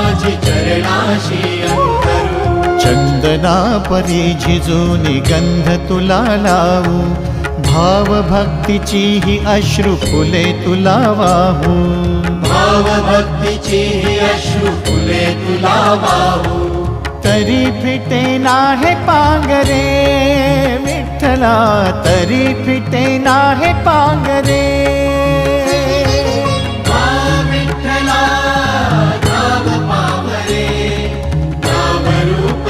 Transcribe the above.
माझी चंदना परी झिजून गंध तुला लावू भाव भक्तीची ही अश्रू फुले तुला वाहू भाव भक्तीची ही अश्रू फुले तुला वाहू तरी फिटे नाहे पांगरे विठ्ठला तरी फिटे नाहे पांगरे